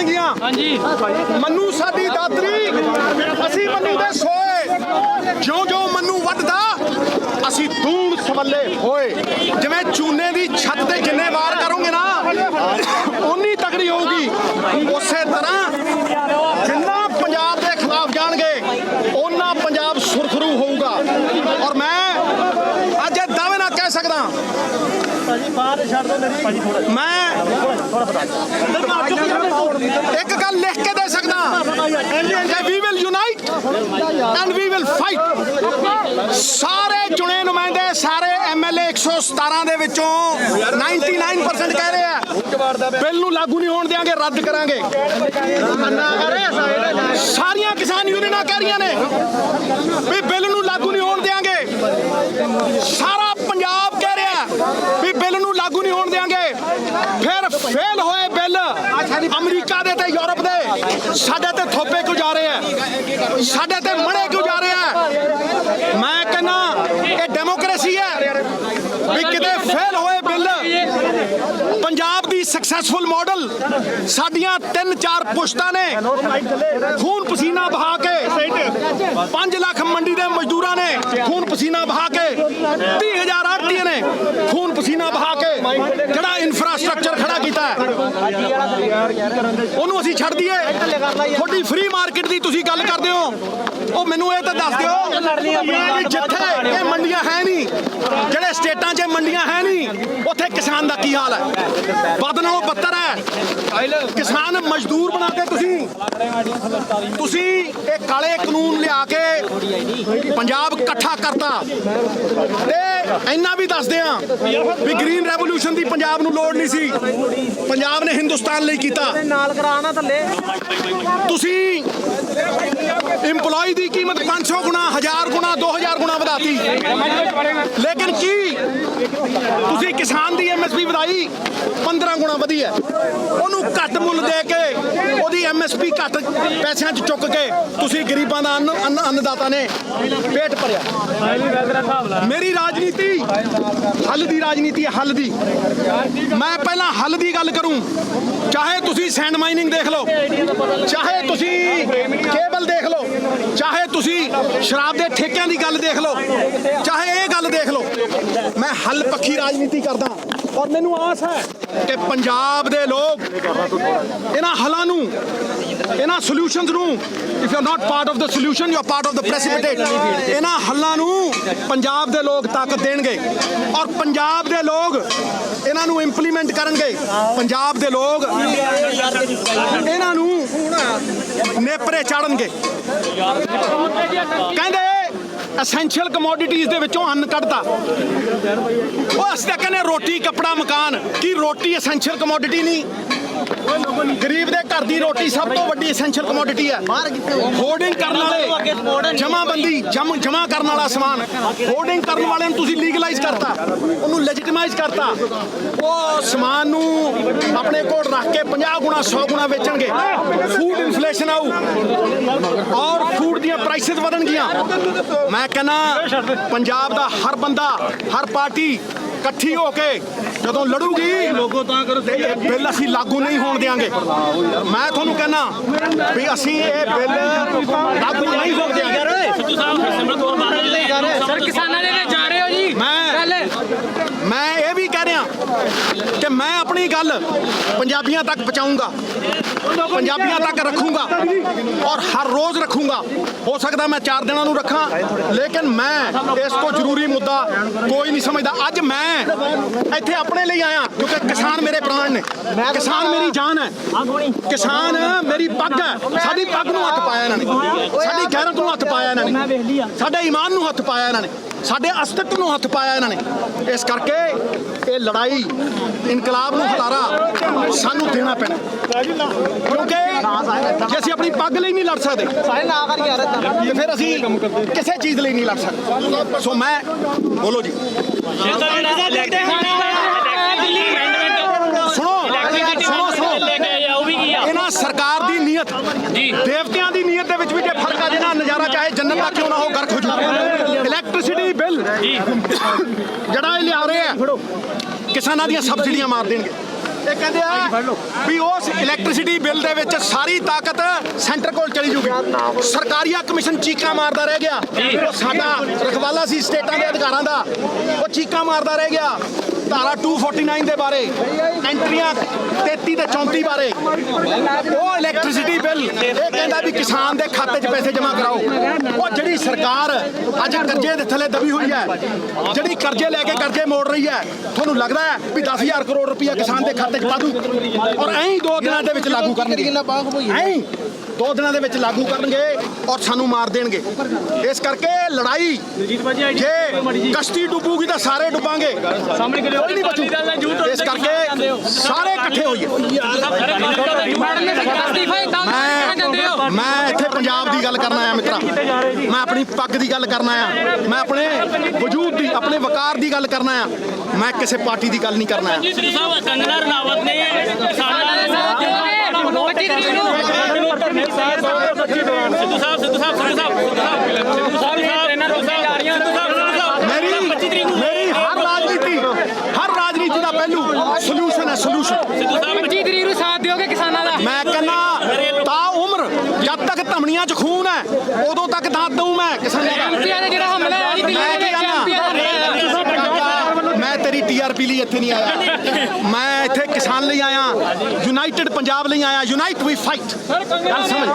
ਵੱਧਣਗੀਆਂ ਹਾਂਜੀ। ਮੰਨੂ ਸਾਡੀ ਦਾਤਰੀ ਅਸੀਂ ਮੰਨੂ ਦੇ ਸੋਏ। ਜਿਉਂ ਜਿਉਂ ਮੰਨੂ ਵੱਧਦਾ ਅਸੀਂ ਦੂਣ ਸਵੱਲੇ ਹੋਏ। ਜਿਵੇਂ ਚੂਨੇ ਦੀ ਛੱਤ ਤੇ ਜਿੰਨੇ ਵਾਰ ਕਰੋਗੇ ਨਾ ਉਨੀ ਤਕੜੀ ਹੋਊਗੀ। ਉਸੇ ਤਰ੍ਹਾਂ ਜਿੰਨਾ ਪੰਜਾਬ ਦੇ ਖਿਲਾਫ ਜਾਣਗੇ ਉਹਨਾਂ ਪੰਜਾਬ ਸੁਰਖਰੂ ਹੋਊਗਾ। ਔਰ ਮੈਂ ਅੱਜ ਇਹ ਦਾਅਵੇ ਨਾਲ ਕਹਿ ਸਕਦਾ ਮੈਂ ਇੱਕ ਗੱਲ ਲਿਖ ਕੇ ਦੇ ਸਕਦਾ। We will unite and we will fight ਸਾਰੇ ਚੁਣੇ ਨੁਮਾਇੰਦੇ ਸਾਰੇ ਐਮਐਲਏ 117 ਦੇ ਵਿੱਚੋਂ 99% ਕਹਿ ਰਹੇ ਆ। ਬਿੱਲ ਨੂੰ ਲਾਗੂ ਨਹੀਂ ਹੋਣ ਦੇਾਂਗੇ ਰੱਦ ਕਰਾਂਗੇ। ਸਾਰੀਆਂ ਕਿਸਾਨ ਯੂਨੀਅਨਾਂ ਕਹਿ ਰਹੀਆਂ ਨੇ ਵੀ ਬਿੱਲ ਨੂੰ ਲਾਗੂ ਨਹੀਂ ਹੋਣ ਦੇਾਂਗੇ ਸਾਰਾ ਪੰਜਾਬ ਕਹਿ ਰਿਹਾ ਵੀ ਬਿੱਲ ਨੂੰ ਲਾਗੂ ਨਹੀਂ ਹੋਣ ਦੇਾਂਗੇ ਫਿਰ ਫੇਲ ਹੋਏ ਬਿੱਲ ਅਮਰੀਕਾ ਦੇ ਤੇ ਯੂਰਪ ਦੇ ਸਾਡੇ ਤੇ ਥੋਪੇ ਕਿਉਂ ਜਾ ਰਹੇ ਆ? ਸਾਡੇ ਤੇ ਮੜੇ ਕਿਉਂ ਜਾ ਰਹੇ ਆ? ਮੈਂ ਕਹਿੰਦਾ, ਇਹ ਡੈਮੋਕ੍ਰੇਸੀ ਹੈ ਵੀ ਕਿਤੇ ਫੇਲ ਹੋਏ ਬਿੱਲ। ਪੰਜਾਬ ਦੀ ਸਕਸੈਸਫੁਲ ਮਾਡਲ ਸਾਡੀਆਂ ਤਿੰਨ ਚਾਰ ਪੁਸ਼ਤਾਂ ਨੇ। ਖੂਨ ਪਸੀਨਾ ਬਹਾ ਕੇ 5 ਲੱਖ ਮੰਡੀ ਦੇ ਮਜ਼ਦੂਰਾਂ ਨੇ ਖੂਨ ਪਸੀਨਾ ਬਹਾ ਕੇ 30000 ਆੜਤੀਆਂ ਨੇ ਖੂਨ ਪਸੀਨਾ ਬਹਾ ਕੇ ਜਿਹੜਾ ਹੈ। ਉਹਨੂੰ ਅਸੀਂ ਛੱਡ ਦਈਏ। ਤੁਹਾਡੀ ਫ੍ਰੀ ਮਾਰਕੀਟ ਦੀ ਤੁਸੀਂ ਗੱਲ ਕਰਦੇ ਹੋ। ਉਹ ਮੈਨੂੰ ਇਹ ਤਾਂ ਦੱਸ ਦਿਓ। ਜਿੱਥੇ ਇਹ ਮੰਡੀਆਂ ਹੈ ਨਹੀਂ ਜਿਹੜੇ ਸਟੇਟਾਂ 'ਚ ਮੰਡੀਆਂ ਹੈ ਨਹੀਂ ਉੱਥੇ ਕਿਸਾਨ ਦਾ ਕੀ ਹਾਲ ਹੈ? ਵੱਧ ਨਾਲੋਂ ਬੱਤਰ ਹੈ। ਕਿਸਾਨ ਮਜ਼ਦੂਰ ਬਣਾ ਕੇ ਤੁਸੀਂ ਤੁਸੀਂ ਇਹ ਕਾਲੇ ਕਾਨੂੰਨ ਲਿਆ ਕੇ ਪੰਜਾਬ ਇਕੱਠਾ ਕਰਤਾ। ਤੇ ਇੰਨਾ ਵੀ ਦੱਸਦੇ ਆ ਵੀ ਗ੍ਰੀਨ ਰੈਵੋਲੂਸ਼ਨ ਦੀ ਪੰਜਾਬ ਨੂੰ ਲੋੜ ਨਹੀਂ ਸੀ। ਪੰਜਾਬ ਨੇ ਹਿੰਦੁਸਤਾਨ ਲਈ ਕੀਤਾ। ਨਾਲ ਕਰਾਣਾ ਥੱਲੇ। ਤੁਸੀਂ EMPLOYE ਦੀ ਕੀਮਤ 500 ਗੁਣਾ 1000 ਗੁਣਾ 2000 ਗੁਣਾ ਵਧਾਤੀ। ਲੇਕਿਨ ਕੀ ਤੁਸੀਂ ਕਿਸਾਨ ਦੀ MSP ਵਧਾਈ 15 ਗੁਣਾ ਵਧੀ ਹੈ। ਉਹਨੂੰ ਘੱਟ ਮੁੱਲ ਦੇ ਕੇ ਉਹਦੀ MSP ਘੱਟ ਪੈਸਿਆਂ 'ਚ ਚੁੱਕ ਕੇ ਤੁਸੀਂ ਗਰੀਬਾਂ ਦਾ ਅੰਨ- ਅੰਨਦਾਤਾ ਨੇ ਪੇਟ ਭਰਿਆ। ਮੇਰੀ ਰਾਜਨੀਤੀ, ਹੱਲ ਦੀ ਰਾਜਨੀਤੀ ਹੈ, ਹੱਲ ਦੀ। ਮੈਂ ਪਹਿਲਾਂ ਹੱਲ ਦੀ ਗੱਲ ਕਰੂੰ। ਚਾਹੇ ਤੁਸੀਂ ਸੈਂਡ ਮਾਈਨਿੰਗ ਦੇਖ ਲਓ, ਚਾਹੇ ਤੁਸੀਂ ਕੇਬਲ ਦੇਖ ਲਓ, ਚਾਹੇ ਤੁਸੀਂ ਸ਼ਰਾਬ ਦੇ ਠੇਕਿਆਂ ਦੀ ਗੱਲ ਦੇਖ ਲਓ, ਚਾਹੇ ਇਹ ਗੱਲ ਦੇਖ ਲਓ, ਮੈਂ ਹੱਲ ਪੱਖੀ ਰਾਜਨੀਤੀ ਕਰਦਾ। ਔਰ ਮੈਨੂੰ ਆਸ ਹੈ ਕਿ ਪੰਜਾਬ ਦੇ ਲੋਕ ਇਹਨਾਂ ਹੱਲਾਂ ਨੂੰ, ਇਹਨਾਂ ਸੋਲੂਸ਼ਨਸ ਨੂੰ if you are not part of the solution you are part of the precipitate ਇਹਨਾਂ ਹੱਲਾਂ ਨੂੰ ਪੰਜਾਬ ਦੇ ਲੋਕ ਤਾਕਤ ਦੇਣਗੇ। ਔਰ ਪੰਜਾਬ ਦੇ ਲੋਕ ਇਹਨਾਂ ਨੂੰ ਇੰਪਲੀਮੈਂਟ ਕਰਨਗੇ। ਪੰਜਾਬ ਦੇ ਲੋਕ ਇਹਨਾਂ ਨੂੰ ਨੇਪਰੇ ਚਾੜਨਗੇ। ਕਹਿੰਦੇ ਐਸੈਂਸ਼ੀਅਲ ਕਮੋਡਿਟੀਜ਼ ਦੇ ਵਿੱਚੋਂ ਅੰਨ ਕੱਢਤਾ। ਉਹ ਅਸੀਂ ਤਾਂ ਕਹਿੰਦੇ ਰੋਟੀ, ਕੱਪੜਾ, ਮਕਾਨ। ਕੀ ਰੋਟੀ ਐਸੈਂਸ਼ੀਅਲ ਕਮੋਡਿਟੀ ਨਹੀਂ? ਗਰੀਬ ਦੇ ਘਰ ਦੀ ਰੋਟੀ ਸਭ ਤੋਂ ਵੱਡੀ ਐਸੈਂਸ਼ੀਅਲ ਕਮੋਡਿਟੀ ਹੈ। ਹੋਰਡਿੰਗ ਕਰਨ ਵਾਲੇ, ਜਮਾਬੰਦੀ, ਜਮਾ ਕਰਨ ਵਾਲਾ ਸਮਾਨ। ਹੋਰਡਿੰਗ ਕਰਨ ਵਾਲਿਆਂ ਨੂੰ ਤੁਸੀਂ ਲੀਗਲਾਈਜ਼ ਕਰਤਾ, ਉਹਨੂੰ ਲੈਜੀਟਮਾਈਜ਼ ਕਰਤਾ। ਉਹ ਸਮਾਨ ਨੂੰ ਆਪਣੇ ਕੋਲ ਰੱਖ ਕੇ 50 ਗੁਣਾ 100 ਗੁਣਾ ਵੇਚਣਗੇ। ਫੂਡ ਇਨਫਲੇਸ਼ਨ ਆਊ। ਔਰ ਫੂਡ ਦੀਆਂ ਪ੍ਰਾਈਸਿਸ ਵਧਣਗੀਆਂ। ਮੈਂ ਕਹਿੰਦਾ, ਪੰਜਾਬ ਦਾ ਹਰ ਬੰਦਾ, ਹਰ ਪਾਰਟੀ ਇਕੱਠੀ ਹੋ ਕੇ ਜਦੋਂ ਲੜੂਗੀ ਲੋਗੋ ਤਾਂ ਕਰੋ ਇਹ ਬਿੱਲ ਅਸੀਂ ਲਾਗੂ ਨਹੀਂ ਹੋਣ ਦੇਾਂਗੇ ਮੈਂ ਤੁਹਾਨੂੰ ਕਹਿੰਦਾ ਵੀ ਅਸੀਂ ਇਹ ਬਿੱਲ ਲਾਗੂ ਨਹੀਂ ਹੋਣ ਦੇਾਂਗੇ ਸਿੱਧੂ ਸਾਹਿਬ ਸਿਮਰਤ ਕੌਰ ਬਾਦਲ ਸਰ ਕਿਸਾਨਾਂ ਦੇ ਵਿੱਚ ਜਾ ਰਹੇ ਮੈਂ ਇਹ ਵੀ ਕਹਿ ਰਿਹਾ ਕਿ ਮੈਂ ਆਪਣੀ ਗੱਲ ਪੰਜਾਬੀਆਂ ਤੱਕ ਪਹੁੰਚਾਊਂਗਾ, ਪੰਜਾਬੀਆਂ ਤੱਕ ਰੱਖੂੰਗਾ ਔਰ ਹਰ ਰੋਜ਼ ਰੱਖੂੰਗਾ। ਹੋ ਸਕਦਾ ਮੈਂ 4 ਦਿਨਾਂ ਨੂੰ ਰੱਖਾਂ, ਲੇਕਿਨ ਮੈਂ ਇਸ ਤੋਂ ਜ਼ਰੂਰੀ ਮੁੱਦਾ ਕੋਈ ਨਹੀਂ ਸਮਝਦਾ। ਅੱਜ ਮੈਂ ਇੱਥੇ ਆਪਣੇ ਲਈ ਆਇਆ ਕਿਉਂਕਿ ਕਿਸਾਨ ਮੇਰੇ ਪ੍ਰਾਣ ਨੇ। ਕਿਸਾਨ ਮੇਰੀ ਜਾਨ ਹੈ। ਕਿਸਾਨ ਮੇਰੀ ਪੱਗ ਹੈ। ਸਾਡੀ ਪੱਗ ਨੂੰ ਹੱਥ ਪਾਇਆ ਇਹਨਾਂ ਨੇ। ਸਾਡੀ ਗੈਰਤ ਨੂੰ ਹੱਥ ਪਾਇਆ ਇਹਨਾਂ ਨੇ। ਸਾਡੇ ਈਮਾਨ ਨੂੰ ਹੱਥ ਪਾਇਆ ਇਹਨਾਂ ਨੇ। ਸਾਡੇ ਅਸਤਿਤਵ ਨੂੰ ਹੱਥ ਪਾਇਆ ਇਹਨਾਂ ਨੇ। ਇਸ ਕਰਕੇ ਇਹ ਲੜਾਈ ਇਨਕਲਾਬ ਨੂੰ ਹਲਾਰਾ ਸਾਨੂੰ ਦੇਣਾ ਪੈਣਾ। ਕਿਉਂਕਿ ਜੇ ਅਸੀਂ ਆਪਣੀ ਪੱਗ ਲਈ ਨਹੀਂ ਲੜ ਸਕਦੇ ਸਾਰੇ ਨਾ ਕਰ ਯਾਰ ਤੇ ਫਿਰ ਅਸੀਂ ਕਿਸੇ ਚੀਜ਼ ਲਈ ਨਹੀਂ ਲੜ ਸਕਦੇ। ਸੋ ਮੈਂ ਬੋਲੋ ਜੀ। ਸੁਣੋ ਸੁਣੋ ਸੁਣੋ। ਇਹਨਾਂ ਸਰਕਾਰ ਦੀ ਨੀਅਤ ਜੀ। ਦੇਵਤਿਆਂ ਦੀ ਨੀਅਤ ਦੇ ਵਿੱਚ ਵੀ ਜੇ ਫ਼ਰਕ ਆ ਜਿਹੜਾ ਨਜ਼ਾਰਾ ਚਾਹੇ ਜੰਨਤ ਦਾ ਕਿਉਂ ਨਾ ਹੋ ਗਰਕ ਹੋ ਜੂ ਇਲੈਕਟ੍ਰਿਸਿਟੀ ਬਿੱਲ ਜੀ। ਜਿਹੜਾ ਇਹ ਲਿਆ ਰਹੇ ਆ ਕਿਸਾਨਾਂ ਦੀਆਂ ਸਬਸਿਡੀਆਂ ਮਾਰ ਦੇਣਗੇ। ਇਹ ਕਹਿੰਦੇ ਆ ਵੀ ਉਸ ਇਲੈਕਟ੍ਰਿਸਿਟੀ ਬਿੱਲ ਦੇ ਵਿੱਚ ਸਾਰੀ ਤਾਕਤ ਸੈਂਟਰ ਕੋਲ ਚਲੀ ਜੂਗੀ ਸਰਕਾਰੀਆ ਕਮਿਸ਼ਨ ਚੀਕਾਂ ਮਾਰਦਾ ਰਹਿ ਗਿਆ। ਉਹ ਸਾਡਾ ਰਖਵਾਲਾ ਸੀ ਸਟੇਟਾਂ ਦੇ ਅਧਿਕਾਰਾਂ ਦਾ ਉਹ ਚੀਕਾਂ ਮਾਰਦਾ ਰਹਿ ਗਿਆ। ਧਾਰਾ 249 ਦੇ ਬਾਰੇ ਐਂਟਰੀਆਂ 33 ਤੇ 34 ਬਾਰੇ। ਉਹ ਇਲੈਕਟ੍ਰਿਸਿਟੀ ਬਿੱਲ ਇਹ ਕਹਿੰਦਾ ਵੀ ਕਿਸਾਨ ਦੇ ਖਾਤੇ 'ਚ ਪੈਸੇ ਜਮ੍ਹਾਂ ਕਰਾਓ। ਉਹ ਜਿਹੜੀ ਸਰਕਾਰ ਅੱਜ ਕਰਜ਼ੇ ਦੇ ਥੱਲੇ ਦਬੀ ਹੋਈ ਹੈ ਜਿਹੜੀ ਕਰਜ਼ੇ ਲੈ ਕੇ ਕਰਜ਼ੇ ਮੋੜ ਰਹੀ ਹੈ ਤੁਹਾਨੂੰ ਲੱਗਦਾ ਹੈ ਵੀ 10000 ਕਰੋੜ ਰੁਪਇਆ ਕਿਸਾਨ ਦੇ ਖਾਤੇ 'ਚ ਪਾ ਦੂ ਔਰ ਐਂ ਹੀ ਦੋ ਦਿਨਾਂ ਦੇ ਵਿੱਚ ਲਾਗੂ ਕਰਨਗੇ। ਐਂ ਦੋ ਦਿਨਾਂ ਦੇ ਵਿੱਚ ਲਾਗੂ ਕਰਨਗੇ ਔਰ ਸਾਨੂੰ ਮਾਰ ਦੇਣਗੇ। ਇਸ ਕਰਕੇ ਲੜਾਈ ਜੇ ਕਸ਼ਤੀ ਡੁੱਬੂਗੀ ਤਾਂ ਸਾਰੇ ਡੁੱਬਾਂਗੇ। ਕੋਈ ਨਹੀਂ ਬਚੂ। ਇਸ ਕਰਕੇ ਸਾਰੇ ਇਕੱਠੇ ਹੋਈਏ। ਮੈਂ ਮੈਂ ਇੱਥੇ ਪੰਜਾਬ ਦੀ ਗੱਲ ਕਰਨਾ ਆ ਮਿੱਤਰਾ। ਮੈਂ ਆਪਣੀ ਪੱਗ ਦੀ ਗੱਲ ਕਰਨਾ ਆ ਮੈਂ ਆਪਣੇ ਵਜੂਦ ਦੀ ਆਪਣੇ ਵਕਾਰ ਦੀ ਗੱਲ ਕਰਨਾ ਆ ਮੈਂ ਕਿਸੇ ਪਾਰਟੀ ਦੀ ਗੱਲ ਨਹੀਂ ਕਰਨਾ ਆ ਸ੍ਰੀ ਸਾਹਿਬ ਕੰਗਨਾ ਰਣਾਵਤ ਨੇ ਕਿਸਾਨਾਂ ਦੇ ਸਾਥ ਦਿਓਗੇ 25 ਤਰੀਕ ਨੂੰ ਸਿੱਧੂ ਸਾਹਿਬ ਸਿੱਧੂ ਸਾਹਿਬ ਸਿੱਧੂ ਸਾਹਿਬ ਸਿੱਧੂ ਸਾਹਿਬ ਸਿੱਧੂ ਸਾਹਿਬ ਸਿੱਧੂ ਸਾਹਿਬ ਟ੍ਰੇਨਾਂ ਰੋਕੀਆਂ ਜਾ ਰਹੀਆਂ ਸਿੱਧੂ ਸਾਹਿਬ ਸਿੱਧੂ ਸਾਹਿਬ ਮੇਰੀ 25 ਤਰੀਕ ਨੂੰ ਮੇਰੀ ਹਰ ਰਾਜਨੀਤੀ ਹਰ ਦਾ ਪਹਿਲੂ ਸੋਲੂਸ਼ਨ ਹੈ ਸੋਲੂਸ਼ਨ 25 ਤਰੀਕ ਨੂੰ ਸਾਥ ਦਿਓਗੇ ਕਿਸਾਨਾਂ ਦਾ? ਮੈਂ ਕਹਿੰਦਾ ਤਾਂ ਉਮਰ ਜਦ ਤੱਕ ਧਮਣੀਆਂ 'ਚ ਖੂਨ ਹੈ ਉਦੋਂ ਤੱਕ ਦਾਦ ਦਊਂ ਮੈਂ ਕਿਸਾਨਾਂ ਦਾ। ਐਮਪੀਆਂ ਦਾ ਜਿਹੜਾ ਹਮਲਾ ਹੈ ਜੀ ਦਿੱਲੀ ਦੇ ਮੈਂ ਤੇਰੀ ਟੀਆਰਪੀ ਲਈ ਇੱਥੇ ਨਹੀਂ ਆਇਆ। ਮੈਂ ਇੱਥੇ ਕਿਸਾਨ ਲਈ ਆਇਆ ਯੂਨਾਈਟਿਡ ਪੰਜਾਬ ਲਈ ਆਇਆ ਯੂਨਾਈਟ ਵੀ ਫਾਈਟ ਗੱਲ ਸਮਝ?